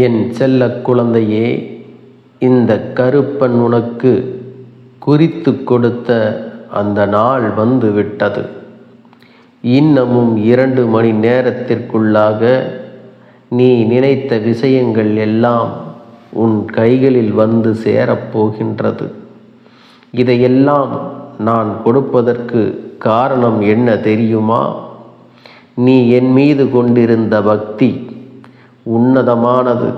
என் செல்ல குழந்தையே இந்த கருப்பன் உனக்கு குறித்து கொடுத்த அந்த நாள் வந்து விட்டது. இன்னமும் இரண்டு மணி நேரத்திற்குள்ளாக நீ நினைத்த விஷயங்கள் எல்லாம் உன் கைகளில் வந்து சேரப்போகின்றது இதையெல்லாம் நான் கொடுப்பதற்கு காரணம் என்ன தெரியுமா? நீ என் மீது கொண்டிருந்த பக்தி உன்னதமானது.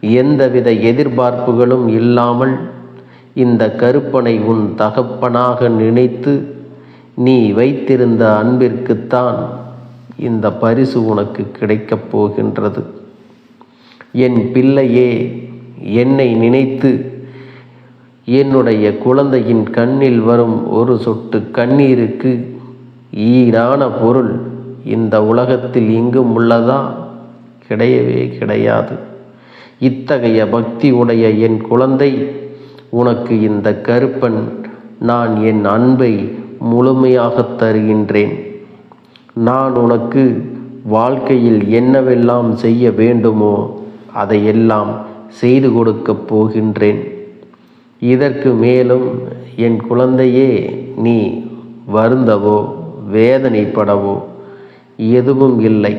எந்தவித எதிர்பார்ப்புகளும் இல்லாமல் இந்த கருப்பனை உன் தகப்பனாக நினைத்து நீ வைத்திருந்த அன்பிற்குத்தான் இந்த பரிசு உனக்கு கிடைக்கப் போகின்றது. என் பிள்ளையே என்னை நினைத்து என்னுடைய குழந்தையின் கண்ணில் வரும் ஒரு சொட்டு கண்ணீருக்கு ஈடான பொருள் இந்த உலகத்தில் இங்கும் உள்ளதா? கிடையவே கிடையாது. இத்தகைய பக்தி உடைய என் குழந்தை உனக்கு இந்த கருப்பன் நான் என் அன்பை முழுமையாக தருகின்றேன். நான் உனக்கு வாழ்க்கையில் என்னவெல்லாம் செய்ய வேண்டுமோ அதையெல்லாம் செய்து கொடுக்கப் போகின்றேன். இதற்கு மேலும் என் குழந்தையே நீ வருந்தவோ வேதனைப்படவோ எதுவும் இல்லை.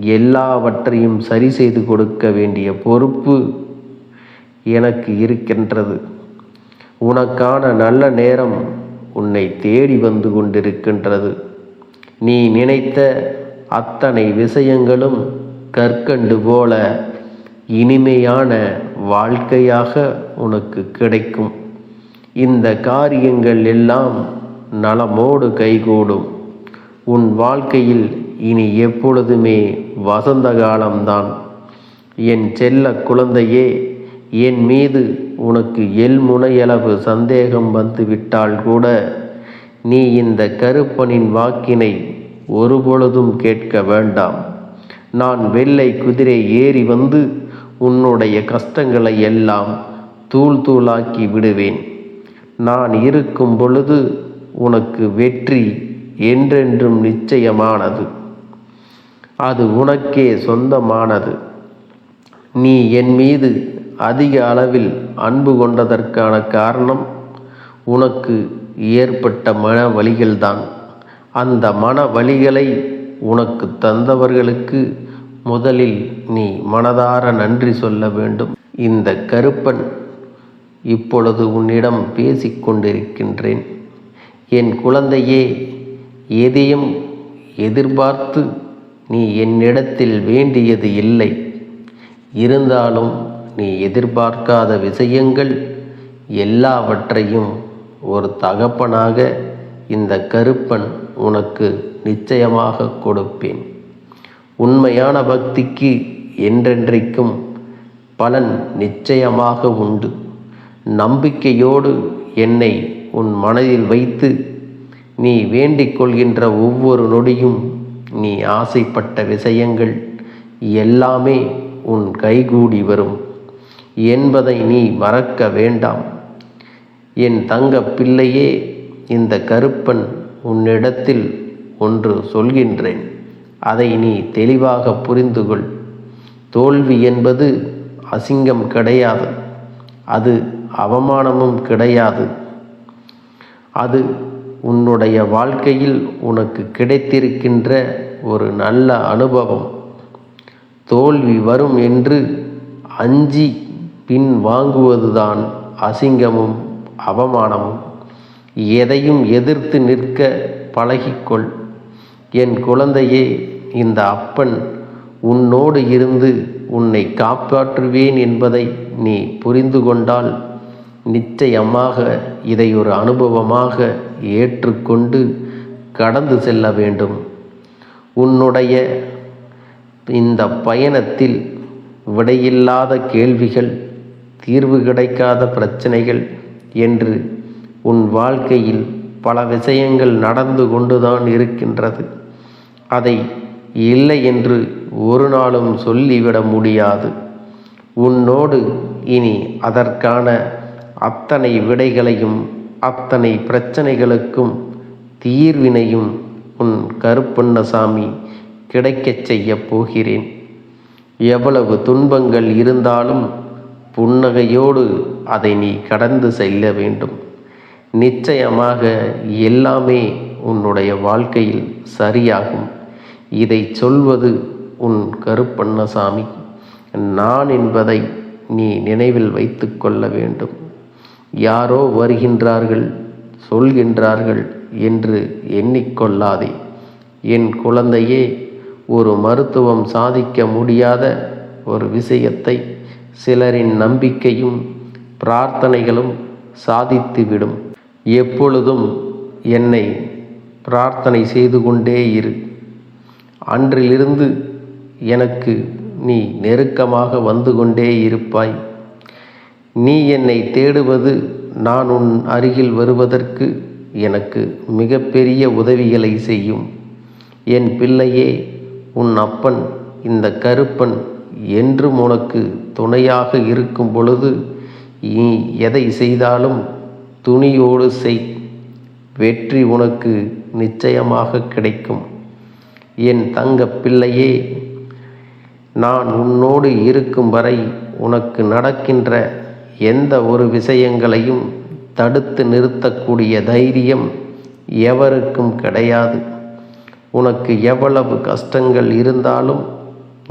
எல்லாவற்றையும் சரி செய்து கொடுக்க வேண்டிய பொறுப்பு எனக்கு இருக்கின்றது. உனக்கான நல்ல நேரம் உன்னை தேடி வந்து கொண்டிருக்கின்றது. நீ நினைத்த அத்தனை விஷயங்களும் கற்கண்டு போல இனிமையான வாழ்க்கையாக உனக்கு கிடைக்கும். இந்த காரியங்கள் எல்லாம் நலமோடு கைகூடும். உன் வாழ்க்கையில் இனி எப்பொழுதுமே வசந்த காலம்தான் என் செல்ல குழந்தையே என் மீது உனக்கு எல்முனையளவு சந்தேகம் வந்துவிட்டால் கூட நீ இந்த கருப்பனின் வாக்கினை ஒருபொழுதும் கேட்க வேண்டாம். நான் வெள்ளை குதிரை ஏறி வந்து உன்னுடைய கஷ்டங்களை எல்லாம் தூள் தூளாக்கி விடுவேன். நான் இருக்கும் பொழுது உனக்கு வெற்றி என்றென்றும் நிச்சயமானது. அது உனக்கே சொந்தமானது. நீ என் மீது அதிக அளவில் அன்பு கொண்டதற்கான காரணம் உனக்கு ஏற்பட்ட மன வழிகள்தான் அந்த மன வழிகளை உனக்கு தந்தவர்களுக்கு முதலில் நீ மனதார நன்றி சொல்ல வேண்டும். இந்த கருப்பன் இப்பொழுது உன்னிடம் பேசிக்கொண்டிருக்கின்றேன். என் குழந்தையே எதையும் எதிர்பார்த்து நீ என்னிடத்தில் வேண்டியது இல்லை. இருந்தாலும் நீ எதிர்பார்க்காத விஷயங்கள் எல்லாவற்றையும் ஒரு தகப்பனாக இந்த கருப்பன் உனக்கு நிச்சயமாக கொடுப்பேன். உண்மையான பக்திக்கு என்றென்றைக்கும் பலன் நிச்சயமாக உண்டு. நம்பிக்கையோடு என்னை உன் மனதில் வைத்து நீ வேண்டிக் கொள்கின்ற ஒவ்வொரு நொடியும் நீ ஆசைப்பட்ட விஷயங்கள் எல்லாமே உன் கைகூடி வரும். என்பதை நீ மறக்க வேண்டாம். என் தங்க பிள்ளையே இந்த கருப்பன் உன்னிடத்தில் ஒன்று சொல்கின்றேன். அதை நீ தெளிவாக புரிந்து கொள் தோல்வி என்பது அசிங்கம் கிடையாது. அது அவமானமும் கிடையாது. அது உன்னுடைய வாழ்க்கையில் உனக்கு கிடைத்திருக்கின்ற ஒரு நல்ல அனுபவம். தோல்வி வரும் என்று அஞ்சி பின் வாங்குவதுதான் அசிங்கமும் அவமானமும். எதையும் எதிர்த்து நிற்க பழகிக்கொள். என் குழந்தையே இந்த அப்பன் உன்னோடு இருந்து உன்னை காப்பாற்றுவேன் என்பதை நீ புரிந்து கொண்டால் நிச்சயமாக இதை ஒரு அனுபவமாக ஏற்றுக்கொண்டு கடந்து செல்ல வேண்டும். உன்னுடைய இந்த பயணத்தில் விடையில்லாத கேள்விகள் தீர்வு கிடைக்காத பிரச்சனைகள் என்று உன் வாழ்க்கையில் பல விஷயங்கள் நடந்து கொண்டுதான் இருக்கின்றது. அதை இல்லை என்று ஒரு நாளும் சொல்லிவிட முடியாது. உன்னோடு இனி அதற்கான அத்தனை விடைகளையும் அத்தனை பிரச்சனைகளுக்கும் தீர்வினையும் உன் கருப்பண்ணசாமி கிடைக்கச் செய்யப் போகிறேன். எவ்வளவு துன்பங்கள் இருந்தாலும் புன்னகையோடு அதை நீ கடந்து செல்ல வேண்டும். நிச்சயமாக எல்லாமே உன்னுடைய வாழ்க்கையில் சரியாகும். இதை சொல்வது உன் கருப்பண்ணசாமி. நான் என்பதை நீ நினைவில் வைத்து கொள்ள வேண்டும். யாரோ வருகின்றார்கள் சொல்கின்றார்கள் என்று எண்ணிக்கொள்ளாதே. என் குழந்தையே ஒரு மருத்துவம் சாதிக்க முடியாத ஒரு விஷயத்தை சிலரின் நம்பிக்கையும் பிரார்த்தனைகளும் சாதித்துவிடும். எப்பொழுதும் என்னை பிரார்த்தனை செய்து கொண்டே இரு. அன்றிலிருந்து எனக்கு நீ நெருக்கமாக வந்து கொண்டே இருப்பாய். நீ என்னை தேடுவது நான் உன் அருகில் வருவதற்கு எனக்கு மிகப்பெரிய உதவிகளை செய்யும். என் பிள்ளையே உன் அப்பன் இந்த கருப்பன் என்றும் உனக்கு துணையாக இருக்கும் பொழுது நீ எதை செய்தாலும் துணியோடு செய். வெற்றி உனக்கு நிச்சயமாக கிடைக்கும். என் தங்க பிள்ளையே நான் உன்னோடு இருக்கும் வரை உனக்கு நடக்கின்ற எந்த ஒரு விஷயங்களையும் தடுத்து நிறுத்தக்கூடிய தைரியம் எவருக்கும் கிடையாது. உனக்கு எவ்வளவு கஷ்டங்கள் இருந்தாலும்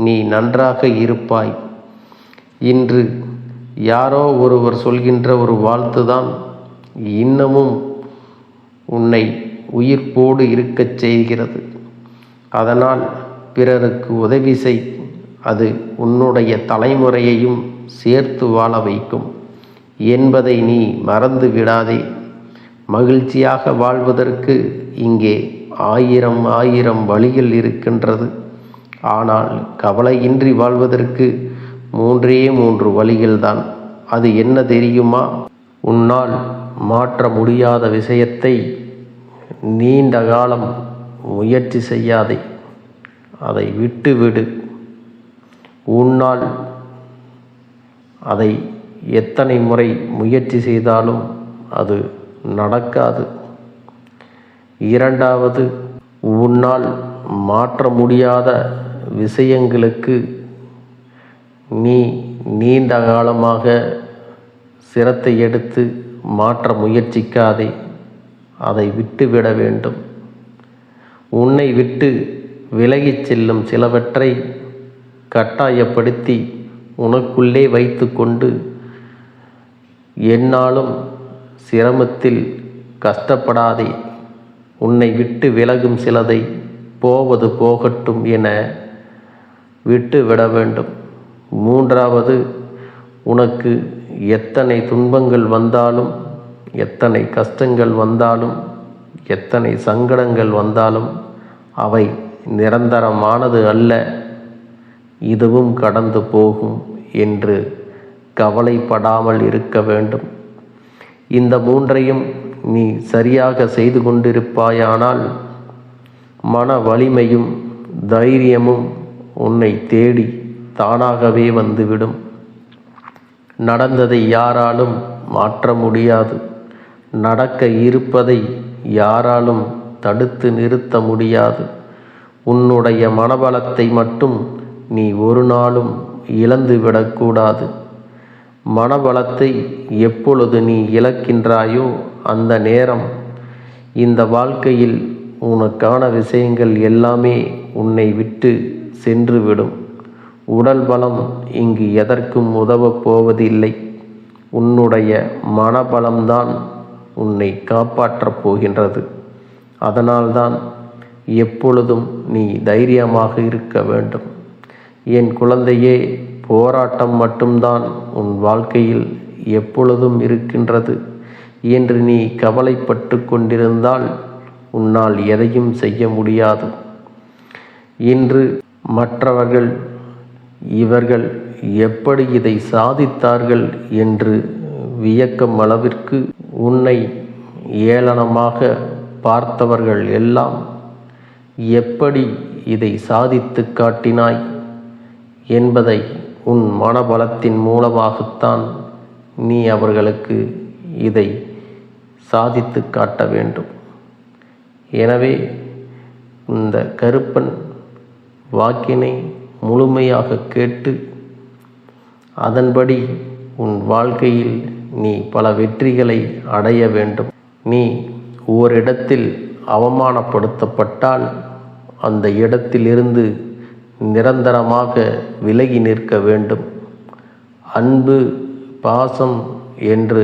நீ நன்றாக இருப்பாய். இன்று யாரோ ஒருவர் சொல்கின்ற ஒரு வாழ்த்து தான் இன்னமும் உன்னை உயிர்ப்போடு இருக்கச் செய்கிறது. அதனால் பிறருக்கு உதவி செய் அது உன்னுடைய தலைமுறையையும் சேர்த்து வாழ வைக்கும். என்பதை நீ மறந்து விடாதே. மகிழ்ச்சியாக வாழ்வதற்கு இங்கே ஆயிரம் ஆயிரம் வழிகள் இருக்கின்றது. ஆனால் கவலையின்றி வாழ்வதற்கு மூன்றே மூன்று வழிகள்தான். அது என்ன தெரியுமா? உன்னால் மாற்ற முடியாத விஷயத்தை நீண்ட காலம் முயற்சி செய்யாதே. அதை விட்டுவிடு. உன்னால் அதை எத்தனை முறை முயற்சி செய்தாலும் அது நடக்காது. இரண்டாவது உன்னால் மாற்ற முடியாத விஷயங்களுக்கு நீ நீண்ட காலமாக சிரத்தை எடுத்து மாற்ற முயற்சிக்காதே. அதை விட்டுவிட வேண்டும். உன்னை விட்டு விலகிச் செல்லும் சிலவற்றை கட்டாயப்படுத்தி உனக்குள்ளே வைத்து கொண்டு என்னாலும் சிரமத்தில் கஷ்டப்படாதே. உன்னை விட்டு விலகும் சிலதை போவது போகட்டும் என விட்டு விட வேண்டும். மூன்றாவது உனக்கு எத்தனை துன்பங்கள் வந்தாலும் எத்தனை கஷ்டங்கள் வந்தாலும் எத்தனை சங்கடங்கள் வந்தாலும் அவை நிரந்தரமானது அல்ல. இதுவும் கடந்து போகும் என்று கவலைப்படாமல் இருக்க வேண்டும். இந்த மூன்றையும் நீ சரியாக செய்து கொண்டிருப்பாயானால் மன வலிமையும் தைரியமும் உன்னை தேடி தானாகவே வந்துவிடும். நடந்ததை யாராலும் மாற்ற முடியாது. நடக்க இருப்பதை யாராலும் தடுத்து நிறுத்த முடியாது. உன்னுடைய மனபலத்தை மட்டும் நீ ஒரு நாளும் இழந்துவிடக்கூடாது. மனபலத்தை எப்பொழுது நீ இழக்கின்றாயோ அந்த நேரம் இந்த வாழ்க்கையில் உனக்கான விஷயங்கள் எல்லாமே உன்னை விட்டு சென்றுவிடும். உடல் பலம் இங்கு எதற்கும் உதவப் போவதில்லை. உன்னுடைய மனபலம்தான் உன்னை காப்பாற்றப் போகின்றது. அதனால்தான் எப்பொழுதும் நீ தைரியமாக இருக்க வேண்டும். என் குழந்தையே போராட்டம் மட்டும்தான் உன் வாழ்க்கையில் எப்பொழுதும் இருக்கின்றது. என்று நீ கவலைப்பட்டு கொண்டிருந்தால் உன்னால் எதையும் செய்ய முடியாது. இன்று மற்றவர்கள் இவர்கள் எப்படி இதை சாதித்தார்கள் என்று வியக்கும் அளவிற்கு உன்னை ஏளனமாக பார்த்தவர்கள் எல்லாம் எப்படி இதை சாதித்து காட்டினாய் என்பதை உன் மனபலத்தின் மூலமாகத்தான் நீ அவர்களுக்கு இதை சாதித்து காட்ட வேண்டும். எனவே இந்த கருப்பன் வாக்கினை முழுமையாக கேட்டு அதன்படி உன் வாழ்க்கையில் நீ பல வெற்றிகளை அடைய வேண்டும். நீ ஓரிடத்தில் அவமானப்படுத்தப்பட்டால் அந்த இடத்திலிருந்து நிரந்தரமாக விலகி நிற்க வேண்டும். அன்பு பாசம் என்று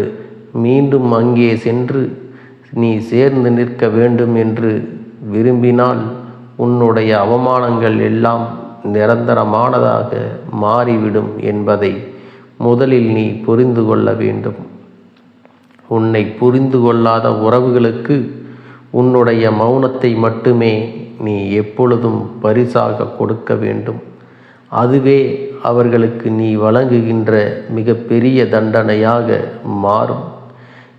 மீண்டும் அங்கே சென்று நீ சேர்ந்து நிற்க வேண்டும் என்று விரும்பினால் உன்னுடைய அவமானங்கள் எல்லாம் நிரந்தரமானதாக மாறிவிடும் என்பதை முதலில் நீ புரிந்து கொள்ள வேண்டும். உன்னை புரிந்து கொள்ளாத உறவுகளுக்கு உன்னுடைய மௌனத்தை மட்டுமே நீ எப்பொழுதும் பரிசாக கொடுக்க வேண்டும். அதுவே அவர்களுக்கு நீ வழங்குகின்ற மிகப்பெரிய தண்டனையாக மாறும்.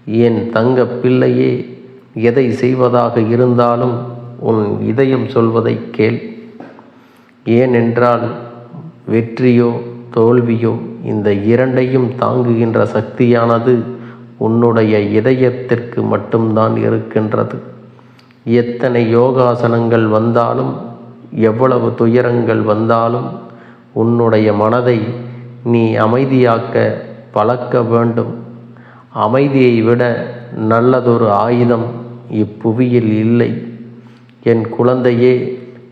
என் தங்க பிள்ளையே எதை செய்வதாக இருந்தாலும் உன் இதயம் சொல்வதை கேள். ஏனென்றால் வெற்றியோ தோல்வியோ இந்த இரண்டையும் தாங்குகின்ற சக்தியானது உன்னுடைய இதயத்திற்கு மட்டும்தான் இருக்கின்றது. எத்தனை யோகாசனங்கள் வந்தாலும் எவ்வளவு துயரங்கள் வந்தாலும் உன்னுடைய மனதை நீ அமைதியாக்க பழக்க வேண்டும். அமைதியை விட நல்லதொரு ஆயுதம் இப்புவியில் இல்லை. என் குழந்தையே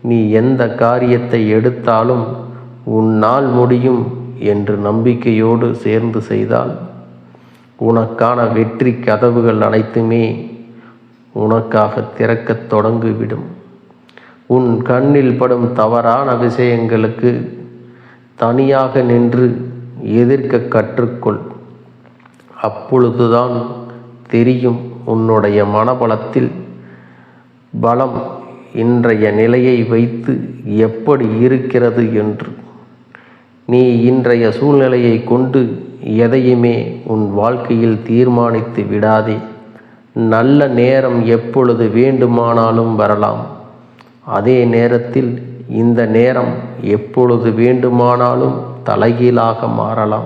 நீ எந்த காரியத்தை எடுத்தாலும் உன்னால் முடியும் என்று நம்பிக்கையோடு சேர்ந்து செய்தால் உனக்கான வெற்றி கதவுகள் அனைத்துமே உனக்காக திறக்கத் தொடங்கிவிடும். உன் கண்ணில் படும் தவறான விஷயங்களுக்கு தனியாக நின்று எதிர்க்க கற்றுக்கொள். அப்பொழுதுதான் தெரியும் உன்னுடைய மனபலத்தில் பலம் இன்றைய நிலையை வைத்து எப்படி இருக்கிறது என்று. நீ இன்றைய சூழ்நிலையை கொண்டு எதையுமே உன் வாழ்க்கையில் தீர்மானித்து விடாதே. நல்ல நேரம் எப்பொழுது வேண்டுமானாலும் வரலாம். அதே நேரத்தில் இந்த நேரம் எப்பொழுது வேண்டுமானாலும் தலைகீழாக மாறலாம்.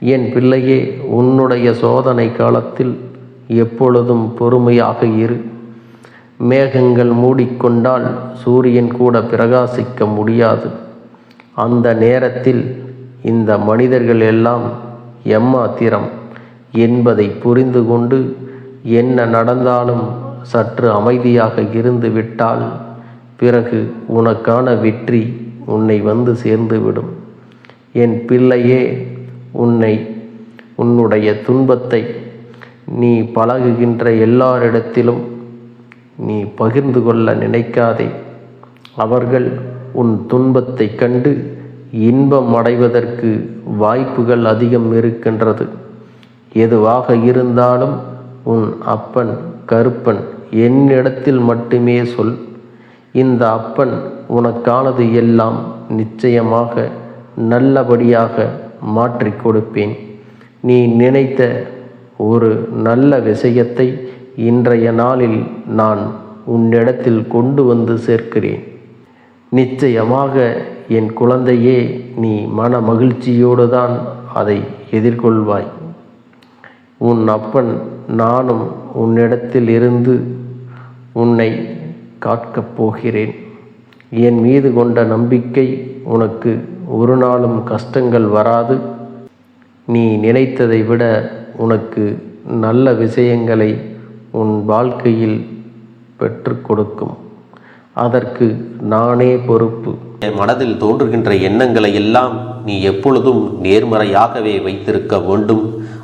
என் பிள்ளையே உன்னுடைய சோதனை காலத்தில் எப்பொழுதும் பொறுமையாக இரு. மேகங்கள் மூடிக்கொண்டால் சூரியன் கூட பிரகாசிக்க முடியாது. அந்த நேரத்தில் இந்த மனிதர்கள் எல்லாம் எம்மாத்திரம் என்பதை புரிந்து கொண்டு என்ன நடந்தாலும் சற்று அமைதியாக இருந்து விட்டால் பிறகு உனக்கான வெற்றி உன்னை வந்து சேர்ந்துவிடும். என் பிள்ளையே உன்னை உன்னுடைய துன்பத்தை நீ பழகுகின்ற எல்லாரிடத்திலும் நீ பகிர்ந்து கொள்ள நினைக்காதே. அவர்கள் உன் துன்பத்தை கண்டு இன்பம் அடைவதற்கு வாய்ப்புகள் அதிகம் இருக்கின்றது. எதுவாக இருந்தாலும் உன் அப்பன் கருப்பன் என்னிடத்தில் மட்டுமே சொல். இந்த அப்பன் உனக்கானது எல்லாம் நிச்சயமாக நல்லபடியாக மாற்றி கொடுப்பேன். நீ நினைத்த ஒரு நல்ல விஷயத்தை இன்றைய நாளில் நான் உன்னிடத்தில் கொண்டு வந்து சேர்க்கிறேன். நிச்சயமாக என் குழந்தையே நீ மன மகிழ்ச்சியோடு தான் அதை எதிர்கொள்வாய். உன் அப்பன் நானும் உன்னிடத்தில் இருந்து உன்னை காக்கப் போகிறேன். என் மீது கொண்ட நம்பிக்கை உனக்கு ஒரு நாளும் கஷ்டங்கள் வராது. நீ நினைத்ததை விட உனக்கு நல்ல விஷயங்களை உன் வாழ்க்கையில் பெற்று கொடுக்கும். அதற்கு நானே பொறுப்பு. என் மனதில் தோன்றுகின்ற எண்ணங்களை எல்லாம் நீ எப்பொழுதும் நேர்மறையாகவே வைத்திருக்க வேண்டும்.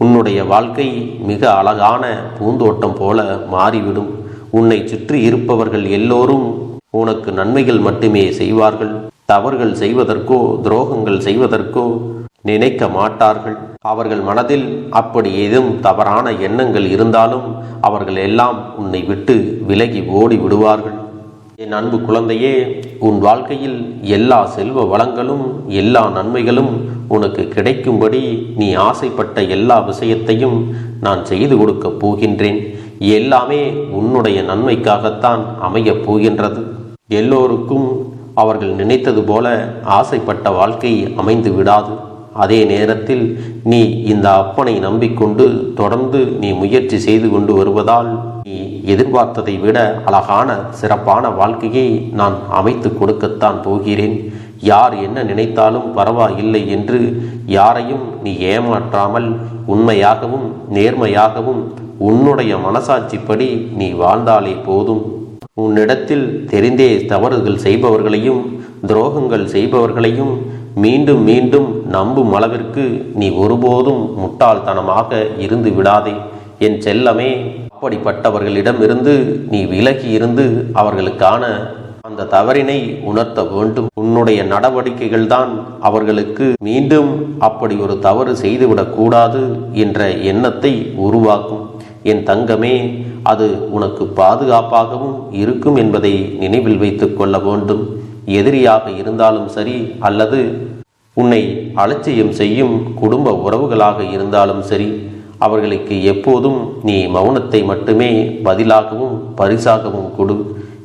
உன்னுடைய வாழ்க்கை மிக அழகான பூந்தோட்டம் போல மாறிவிடும். உன்னை சுற்றி இருப்பவர்கள் எல்லோரும் உனக்கு நன்மைகள் மட்டுமே செய்வார்கள். தவறுகள் செய்வதற்கோ துரோகங்கள் செய்வதற்கோ நினைக்க மாட்டார்கள். அவர்கள் மனதில் அப்படி ஏதும் தவறான எண்ணங்கள் இருந்தாலும் அவர்கள் எல்லாம் உன்னை விட்டு விலகி ஓடி விடுவார்கள் என் அன்பு குழந்தையே உன் வாழ்க்கையில் எல்லா செல்வ வளங்களும் எல்லா நன்மைகளும் உனக்கு கிடைக்கும்படி நீ ஆசைப்பட்ட எல்லா விஷயத்தையும் நான் செய்து கொடுக்கப் போகின்றேன். எல்லாமே உன்னுடைய நன்மைக்காகத்தான் அமையப் போகின்றது. எல்லோருக்கும் அவர்கள் நினைத்தது போல ஆசைப்பட்ட வாழ்க்கை அமைந்து விடாது. அதே நேரத்தில் நீ இந்த அப்பனை நம்பிக்கொண்டு தொடர்ந்து நீ முயற்சி செய்து கொண்டு வருவதால் நீ எதிர்பார்த்ததை விட அழகான சிறப்பான வாழ்க்கையை நான் அமைத்து கொடுக்கத்தான் போகிறேன். யார் என்ன நினைத்தாலும் பரவாயில்லை என்று யாரையும் நீ ஏமாற்றாமல் உண்மையாகவும் நேர்மையாகவும் உன்னுடைய மனசாட்சிப்படி நீ வாழ்ந்தாலே போதும். உன்னிடத்தில் தெரிந்தே தவறுகள் செய்பவர்களையும் துரோகங்கள் செய்பவர்களையும் மீண்டும் மீண்டும் நம்பும் அளவிற்கு நீ ஒருபோதும் முட்டாள்தனமாக இருந்து விடாதே. என் செல்லமே அப்படிப்பட்டவர்களிடமிருந்து நீ விலகி இருந்து அவர்களுக்கான அந்த தவறினை உணர்த்த வேண்டும். உன்னுடைய நடவடிக்கைகள் தான் அவர்களுக்கு மீண்டும் அப்படி ஒரு தவறு செய்துவிடக் கூடாது என்ற எண்ணத்தை உருவாக்கும். என் தங்கமே அது உனக்கு பாதுகாப்பாகவும் இருக்கும் என்பதை நினைவில் வைத்துக் கொள்ள வேண்டும். எதிரியாக இருந்தாலும் சரி அல்லது உன்னை அலட்சியம் செய்யும் குடும்ப உறவுகளாக இருந்தாலும் சரி அவர்களுக்கு எப்போதும் நீ மௌனத்தை மட்டுமே பதிலாகவும் பரிசாகவும் கொடு.